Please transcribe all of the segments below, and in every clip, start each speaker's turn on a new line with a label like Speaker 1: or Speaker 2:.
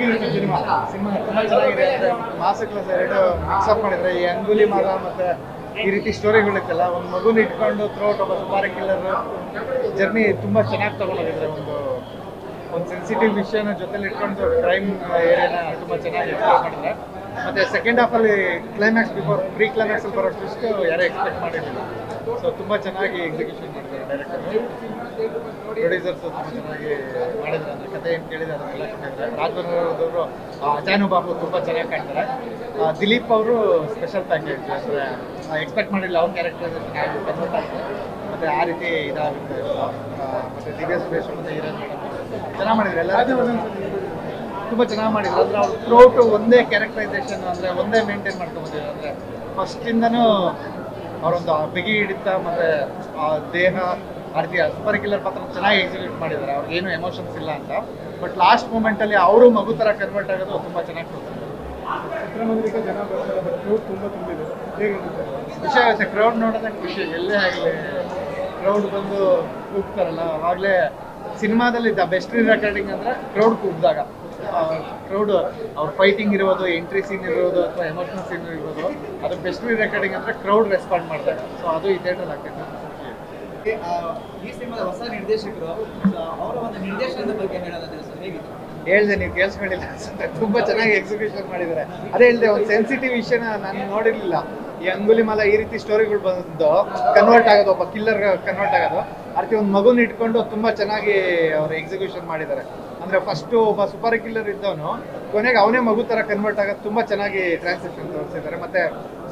Speaker 1: Sir cinema cinema ತುಂಬಾ ಚೆನ್ನಾಗಿದೆ ಅಂದ್ರೆ ಮಾಸ ಕ್ಲಾಸ್ ಎರಡು. ಮಿಕ್ಸಪ್ ಮಾಡಿದ್ರೆ ಈ ಅಂಗುಲಿ ಮರ ಮತ್ತೆ ಈ ರೀತಿ ಸ್ಟೋರಿಗಳಿತ್ತಲ್ಲ ಒಂದು ಮಗುನ ಇಟ್ಕೊಂಡು ಥ್ರೋಟ್ ಒಬ್ಬ ಸುಪಾರಿ ಕಿಲ್ಲರ್ ಜರ್ನಿ ತುಂಬಾ ಚೆನ್ನಾಗಿ ತಗೊಂಡೋಗಿದ್ರೆ ಒಂದು ಒಂದು ಸೆನ್ಸಿಟಿವ್ ವಿಷಯನ ಜೊತೆಲಿ ಇಟ್ಕೊಂಡು ಕ್ರೈಮ್ ಏರಿಯಾನ ತುಂಬಾ ಚೆನ್ನಾಗಿ ಎಕ್ಸ್ಪ್ಲೋರ್ ಮಾಡಿದ್ರೆ ಮತ್ತೆ ಸೆಕೆಂಡ್ ಹಾಫ್ ಅಲ್ಲಿ ಕ್ಲೈಮ್ಯಾಕ್ಸ್ ಬಿಫೋರ್ ಪ್ರೀ ಕ್ಲೈಮ್ಯಾಕ್ಸ್ ಅಲ್ಲಿ ಬರೋ ಟ್ವಿಸ್ಟ್ ಯಾರೇ ಎಕ್ಸ್ಪೆಕ್ಟ್ ಮಾಡಿರಲಿಲ್ಲ. ಸೊ ತುಂಬಾ ಚೆನ್ನಾಗಿ ಎಕ್ಸಿಕ್ಯೂಷನ್ ಮಾಡಿದ್ದಾರೆ ಡೈರೆಕ್ಟರ್ ಪ್ರೊಡ್ಯೂಸರ್ಸ್ ತುಂಬಾ ಚೆನ್ನಾಗಿ ಮಾಡಿದ್ರು ಅಂದ್ರೆ ಕತೆ ಏನು ಕೇಳಿದೆ ಅದನ್ನೆಲ್ಲ ಕೊಟ್ಟಿದ್ದಾರೆ ಅವರು ಅಜಾನು ಬಾಬು ತುಂಬಾ ಚೆನ್ನಾಗಿ ಕಾಣ್ತಾರೆ. ದಿಲೀಪ್ ಅವರು ಸ್ಪೆಷಲ್ ಪ್ಯಾಕೇಜ್ ಅಂದ್ರೆ ಎಕ್ಸ್ಪೆಕ್ಟ್ ಮಾಡಿಲ್ಲ ಅವ್ರ ಕ್ಯಾರೆಕ್ಟರ್ ಕನ್ವರ್ಟ್ ಮತ್ತು ಆ ರೀತಿ ಇದಾಗುತ್ತೆ. ಮತ್ತೆ ದಿವ್ಯ ಸುರೇಶ್ ಮತ್ತೆ ಹೀರೋ ಚೆನ್ನಾಗಿ ಮಾಡಿದ್ರು ಎಲ್ಲರೂ ತುಂಬ ಚೆನ್ನಾಗಿ ಮಾಡಿದ್ರು. ಅಂದರೆ ಅವ್ರು ಥ್ರೋಟು ಒಂದೇ ಕ್ಯಾರೆಕ್ಟರೈಸೇಷನ್ ಅಂದರೆ ಒಂದೇ ಮೇಂಟೈನ್ ಅಂದ್ರೆ ಅಂದರೆ ಫಸ್ಟಿಂದನೂ ಅವರೊಂದು ಬಿಗಿ ಹಿಡಿತ ಮತ್ತು ಆ ದೇಹ ಆಡ್ತೀಯ ಸೂಪರ್ ಕಿಲ್ಲರ್ ಪಾತ್ರ ಚೆನ್ನಾಗಿ ಎಕ್ಸಿಕ್ಯೂಟ್ ಮಾಡಿದ್ದಾರೆ. ಅವ್ರಿಗೆ ಏನು ಎಮೋಷನ್ಸ್ ಇಲ್ಲ ಅಂತ. ಬಟ್ ಲಾಸ್ಟ್ ಮೂಮೆಂಟಲ್ಲಿ ಅವರು ಮಗು ಥರ ಕನ್ವರ್ಟ್ ಆಗೋದು ತುಂಬ ಚೆನ್ನಾಗಿ ಕೊಡ್ತಾರೆ
Speaker 2: ಚಿತ್ರಮಂದಿರಕ್ಕೆ ಜನ ಬರ್ತಾರೆ ಕ್ರೌಡ್ ತುಂಬ ತುಂಬಿದೆ.
Speaker 1: ಖುಷಿ ಆಗುತ್ತೆ. ಕ್ರೌಡ್ ನೋಡೋದಕ್ಕೆ ಖುಷಿ. ಎಲ್ಲೇ ಆಗಲಿ ಕ್ರೌಡ್ ಬಂದು ಕೂಗ್ತಾರಲ್ಲ ಆವಾಗಲೇ ಸಿನಿಮಾದಲ್ಲಿ ದ ಬೆಸ್ಟ್ ರೆಕಾರ್ಡಿಂಗ್ ಅಂದರೆ ಕ್ರೌಡ್ ಕೂಗ್ದಾಗ. ಕ್ರೌಡ್ ಅವ್ರ ಫೈಟಿಂಗ್ ಇರ್ಬೋದು ಎಂಟ್ರಿ ಸೀನ್ ಇರ್ಬೋದು ಅಥವಾ ಎಮೋಷನಲ್ ಸೀನ್ ಇರ್ಬೋದು ಅದು ಬೆಸ್ಟ್ ರೆಕಾರ್ಡಿಂಗ್ ಅಂದರೆ ಕ್ರೌಡ್ ರೆಸ್ಪಾಂಡ್ ಮಾಡ್ತಾರೆ ಸೊ ಅದು ಈ ಥಿಯೇಟ್ರಲ್ಲಿ ಆಗ್ತೈತೆ
Speaker 3: ಈ ಸಿನಿಮಾದ ಹೊಸ ನಿರ್ದೇಶಕರು ಅವರ ಒಂದು ನಿರ್ದೇಶನದ ಬಗ್ಗೆ ಹೇಳೋದಾದ್ರೆ ಸರ್ ಹೇಗಿತ್ತು?
Speaker 1: ಹೇಳ್ದೆ ನೀವು ಕೇಳಿಸ್ಕೊಂಡಿಲ್ಲ. ಅನ್ಸುತ್ತೆ ತುಂಬಾ ಚೆನ್ನಾಗಿ ಎಕ್ಸಿಕ್ಯೂಷನ್ ಮಾಡಿದ್ದಾರೆ. ಅದೇ ಹೇಳಿದೆ ಒಂದು ಸೆನ್ಸಿಟಿವ್ ವಿಷಯನ ನಾನು ನೋಡಿರ್ಲಿಲ್ಲ. ಈ ಅಂಗುಲಿಮಾಲ ಈ ರೀತಿ ಸ್ಟೋರಿಗಳು ಬಂದು ಕನ್ವರ್ಟ್ ಆಗೋದು, ಒಬ್ಬ ಕಿಲ್ಲರ್ ಕನ್ವರ್ಟ್ ಆಗೋದು. ಅದಕ್ಕೆ ಒಂದು ಮಗುನ ಇಟ್ಕೊಂಡು ತುಂಬಾ ಚೆನ್ನಾಗಿ ಅವ್ರು ಎಕ್ಸಿಕ್ಯೂಷನ್ ಮಾಡಿದ್ದಾರೆ ಅಂದ್ರೆ ಫಸ್ಟ್ ಒಬ್ಬ ಸೂಪರ್ ಕಿಲ್ಲರ್ ಇದ್ದವನು, ಕೊನೆಗೆ ಅವನೇ ಮಗು ತರ ಕನ್ವರ್ಟ್ ಆಗೋದು ತುಂಬಾ ಚೆನ್ನಾಗಿ ಟ್ರಾನ್ಸಾಕ್ಷನ್ ತೋರಿಸಿದ್ದಾರೆ ಮತ್ತೆ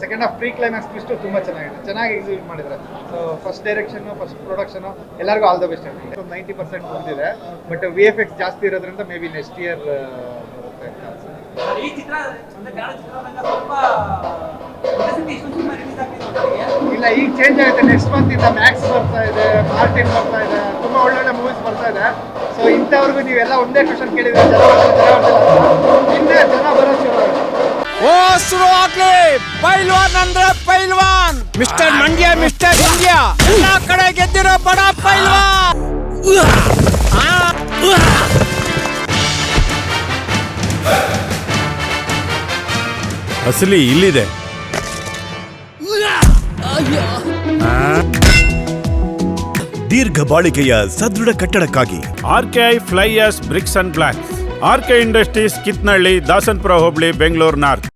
Speaker 1: second half pre climax twist ತುಂಬಾ ಚೆನ್ನಾಗಿದೆ. ಚೆನ್ನಾಗಿ ಎಕ್ಸಿಕ್ಯೂಟ್ ಮಾಡಿದ್ದಾರೆ so first direction first production ಎಲ್ಲರಿಗೂ all the best so ninety percent ಬಂದಿದೆ ಬಟ್ ವಿ ಎಫ್ ಎಕ್ಸ್ ಜಾಸ್ತಿ ಇರೋದ್ರಿಂದ ಮೇ ಬಿ ನೆಕ್ಸ್ಟ್ ಇಯರ್.
Speaker 3: ಈ ಚಿತ್ರ
Speaker 1: ಇಲ್ಲ ಈಗ ಚೇಂಜ್ ಆಗುತ್ತೆ. ನೆಕ್ಸ್ಟ್ ಮಂತ್ ಇಂದ ಮ್ಯಾಕ್ಸ್ ಬರ್ತಾ ಇದೆ ಮಾರ್ಟಿನ್ ಬರ್ತಾ ಇದೆ. ತುಂಬಾ ಒಳ್ಳೊಳ್ಳೆ ಮೂವೀಸ್ ಬರ್ತಾ ಇದೆ. ಸೊ ಇಂಥವ್ರಿಗೂ ನೀವೆಲ್ಲ ಒಂದೇ ಕ್ವಶನ್ ಕೇಳಿದ್ರೆ ಜನ. ಇನ್ನೇ ಜನ ಬರೋ ಶುರು
Speaker 4: ಓ ಶುರು ಆಗ್ಲಿ. ಪೈಲ್ವಾನ್ ಅಂದ್ರೆ ಪೈಲ್ವಾನ್. ಮಿಸ್ಟರ್ ಮಂಡ್ಯ ಮಿಸ್ಟರ್ ಇಂಡಿಯಾ ಎಲ್ಲಾ ಕಡೆ ಗೆದ್ದಿರೋ ಬಡ ಪೈಲ್ವಾನ್. ಆ,
Speaker 5: ಅಸಲಿ ಇಲ್ಲಿದೆ.
Speaker 6: ದೀರ್ಘ ಬಾಳಿಕೆಯ ಸದೃಢ ಕಟ್ಟಡಕ್ಕಾಗಿ
Speaker 5: ಆರ್ ಕೆ ಐ flyers bricks and block. RK Industries Kithnahalli, Dasanapura hobli, Bengaluru north.